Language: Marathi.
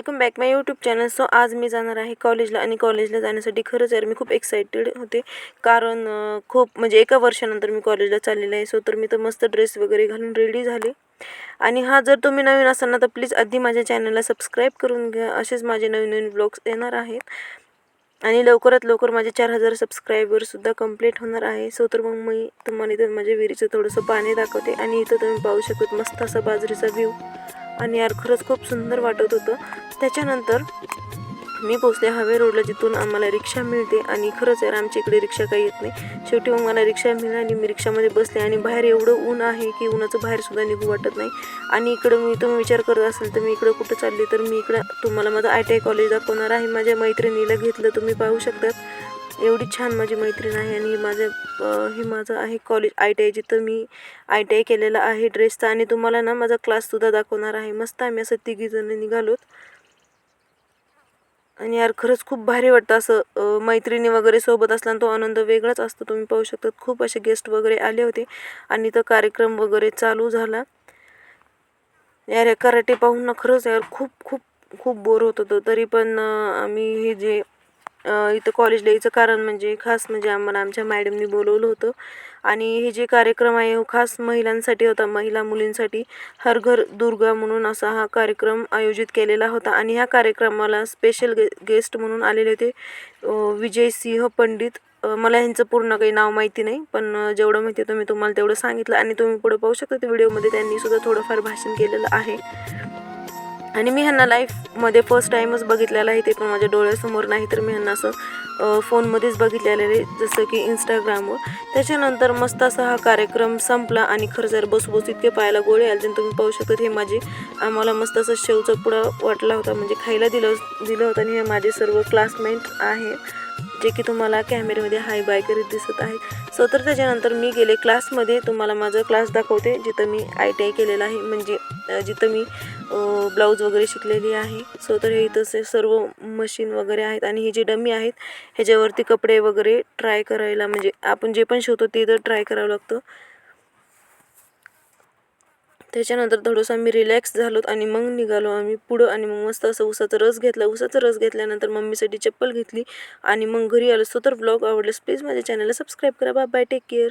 Welcome back my YouTube channel so आज मी जाणार आहे कॉलेजला आणि कॉलेजला जाण्यासाठी खरंच यार मी खूप एक्सायटेड होते. कारण खूप म्हणजे एका वर्षानंतर मी कॉलेजला चाललेलं आहे. सो तर मी तर मस्त ड्रेस वगैरे घालून रेडी झाले. आणि हा जर तुम्ही नवीन असाल ना तर प्लीज आधी माझ्या चॅनलला सबस्क्राईब करून घ्या. असेच माझे नवीन नवीन ब्लॉग्स येणार आहेत. आणि लवकरात लवकर माझे चार हजार सबस्क्रायबरसुद्धा कंप्लीट होणार आहे. सो तर मग मी तुम्हाला इथं माझ्या विहिरीचं थोडंसं पाणी दाखवते आणि इथं तुम्ही पाहू शकत मस्त असा बाजरीचा व्ह्यू आणि यार खरंच खूप सुंदर वाटत होतं. त्याच्यानंतर मी पोचले हवे रोडला जिथून आम्हाला रिक्षा मिळते आणि खरंच यार आमच्या इकडे रिक्षा काही येत नाही. शेवटी मग मला रिक्षा मिळाली मी रिक्षामध्ये बसले आणि बाहेर एवढं ऊन आहे की उन्हाचं बाहेरसुद्धा निघू वाटत नाही. आणि इकडं मी तुम्ही विचार करत असेल तर मी इकडं कुठं चालले तर मी इकडं तुम्हाला माझं आय टी आय कॉलेज दाखवणार आहे. माझ्या मैत्रिणीला घेतलं तुम्ही पाहू शकतात. एवढी छान माझी मैत्रीण आहे आणि माझं हे माझं आहे कॉलेज आय टी आय जिथं मी आय टी आय केलेलं आहे ड्रेसचा. आणि तुम्हाला ना माझा क्लाससुद्धा दाखवणार आहे. मस्त आम्ही असं तिघीजणं निघालोत. आणि यार खरंच खूप भारी वाटतं असं मैत्रिणी वगैरे सोबत असला तो आनंद वेगळाच असतो. तुम्ही पाहू शकतात खूप असे गेस्ट वगैरे आले होते आणि तो कार्यक्रम वगैरे चालू झाला. यार या कराटे पाहून ना खरंच यार खूप खूप खूप बोर होत होतं. तरी पण आम्ही हे जे इथं कॉलेजला यायचं कारण म्हणजे खास म्हणजे आम्हाला आमच्या मॅडमनी बोलवलं होतं. आणि हे जे कार्यक्रम आहे हो खास महिलांसाठी होता. महिला मुलींसाठी हर घर दुर्गा म्हणून असा हा कार्यक्रम आयोजित केलेला होता. आणि ह्या कार्यक्रमाला स्पेशल गे गेस्ट म्हणून आलेले होते विजय सिंह पंडित. मला ह्यांचं पूर्ण काही नाव माहिती नाही पण जेवढं माहिती होतं मी तुम्हाला तेवढं सांगितलं. आणि तुम्ही पुढे पाहू शकता त्या व्हिडिओमध्ये त्यांनी सुद्धा थोडंफार भाषण केलेलं आहे. आणि मी ह्यांना लाईफमध्ये फर्स्ट टाईमच बघितलेलं आहे ते पण माझ्या डोळ्यासमोर नाही तर मी ह्यांना असं फोनमध्येच बघितलेलं आहे जसं की इंस्टाग्रामवर त्याच्यानंतर मस्त असा हा कार्यक्रम संपला आणि खरं जर इतके पायाला गोळे आले तर तुम्ही पाहू शकत हे माझे आम्हाला मस्त असं शेवचा पुडा वाटला होता म्हणजे खायला दिलं दिलं होतं आणि हे माझे सर्व क्लासमेट आहे जे की तुम्हाला कॅमेऱ्यामध्ये हाय बाय करीत दिसत आहे सो तर त्याच्यानंतर मी गेले क्लासमध्ये. तुम्हाला माझा क्लास दाखवते जिथं मी आय टी आय केलेलं आहे. म्हणजे जिथं मी ब्लाऊज वगैरे शिकलेली आहे. सो तर हे इथं सर्व मशीन वगैरे आहेत आणि हे जे डमी आहेत ह्याच्यावरती कपडे वगैरे ट्राय करायला म्हणजे आपण जे पण शिवतो ते तर ट्राय करावं लागतं. त्याच्यानंतर थोडंसं आम्ही रिलॅक्स झालो आणि मग निघालो आम्ही पुढं आणि मग मस्त असं उसाचा रस घेतला. उसाचा रस घेतल्यानंतर मम्मीसाठी चप्पल घेतली आणि मग घरी आलो. सो तर ब्लॉग आवडल्यास प्लीज माझ्या चॅनलला सबस्क्राईब करा. Bye bye take care